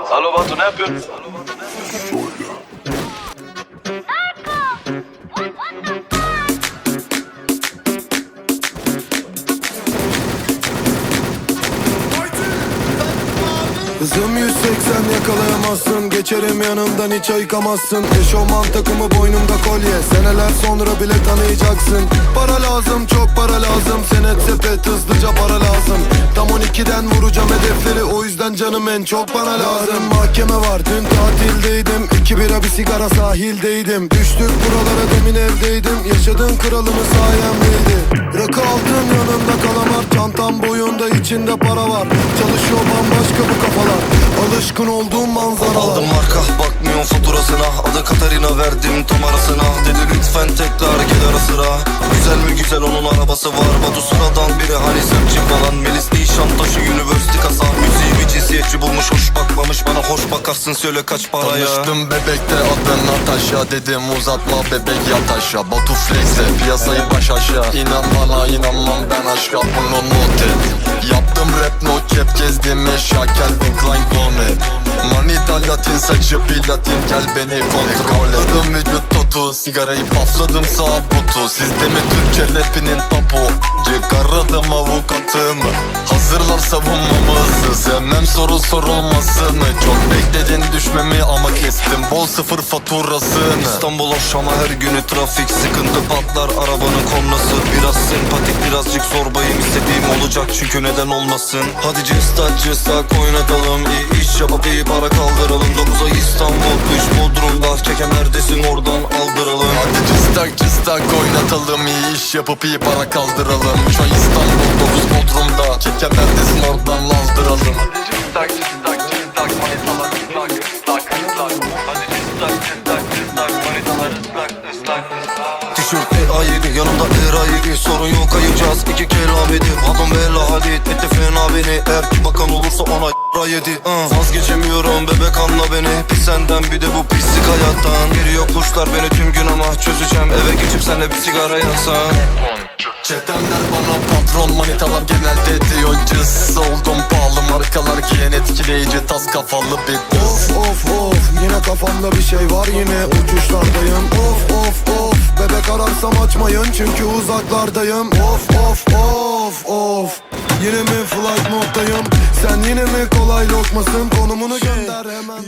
Alo Batu ne yapıyorsun? Hızım 180 yakalayamazsın. Geçerim yanından hiç ayıkamazsın. Eşofman takımı boynumda kolye. Seneler sonra bile tanıyacaksın. Para lazım çok para lazım. Senet sepet hızlıca para lazım Tam 12'den vuracağım hedefleri O yüzden canım en çok bana lazım. Mahkeme var dün tatildeydim. İki bira bir sigara sahildeydim. Düştük buralara demin evdeydim. Yaşadığın kralımı sayemdeydi. Rakı altın yanında kalamar Çantam boyunda içinde para var. Çalışıyor bambaşka bu kafalar. Alışkın olduğum manzaralar. Aldım marka bakmıyorum faturasına. Adı Katarina verdim tam arasına. Dedi lütfen tekrar gel ara sıra Güzel mi güzel onun arabası var. Batu sıradan biri hani sırtçı falan. Melis Nişantaşı University kasa. Müziği bir cinsiyetçi bulmuş hoş bakmamış. Bana hoş bakarsın söyle kaç paraya. Tanıştım bebekte adın Natasha. Dedim uzatma bebek yat aşağı. Batu Flex'e piyasayı baş aşağı. İnan bana inanmam ben aşka. Bunu not et. Yaptım rap not cep gezdim eşya. Gomez Manita latin saçı bir latin gel beni kontrol et. Vücut totu sigarayı pafladım sağ butu. Sizde mi Türkçe rapinin papu? Çıkardım avukatımı. Hazırlar savunmamızı. Sevmem soru sorulmasını Çok bekledin düşmemi ama kestim. Bol sıfır faturasını. İstanbul Şam'a her günü trafik Sıkıntı patlar. Arabanın kornası Biraz sempatik birazcık zorbayım. İstediğim olacak çünkü neden olmasın? Hadi cıstak cıstak oynatalım. İyi iyi para kaldıralım. 9 ay İstanbul 3 Bodrum'da Çeken neredesin oradan aldıralım. Hadi cıstak cıstak oynatalım. İyi iş yapıp iyi para kaldıralım. Şu an İstanbul 9 Bodrum'da Çeken neredesin oradan aldıralım Cıstak cıstak cıstak manitalar ıslak ıslak ıslak. Hadi cıstak cıstak cıstak manitalar ıslak ıslak Tişört A7 yanımda R7 Sorun yok ayıracağız. İki kelamedi Adım Bella Hadid. Etti fena beni. Eğer ki bakan olursa ona yedi. Uh. Vazgeçemiyorum bebek anla beni. Bir senden bir de bu pislik hayattan. Geliyor kuşlar beni tüm gün ama Çözeceğim. Eve geçip senle bir sigara yaksan. Çetemler bana patron manitalar genelde diyor. Cız Oldum pahalı markalar giyen etkileyici. Tas kafalı bir kız. Of of kafamda bir şey var yine uçuşlardayım. Of of of bebek ararsam açmayın çünkü uzaklardayım. Of of of of Yine mi flight moddayım? Sen yine mi kolay lokmasın? Konumunu gönder hemen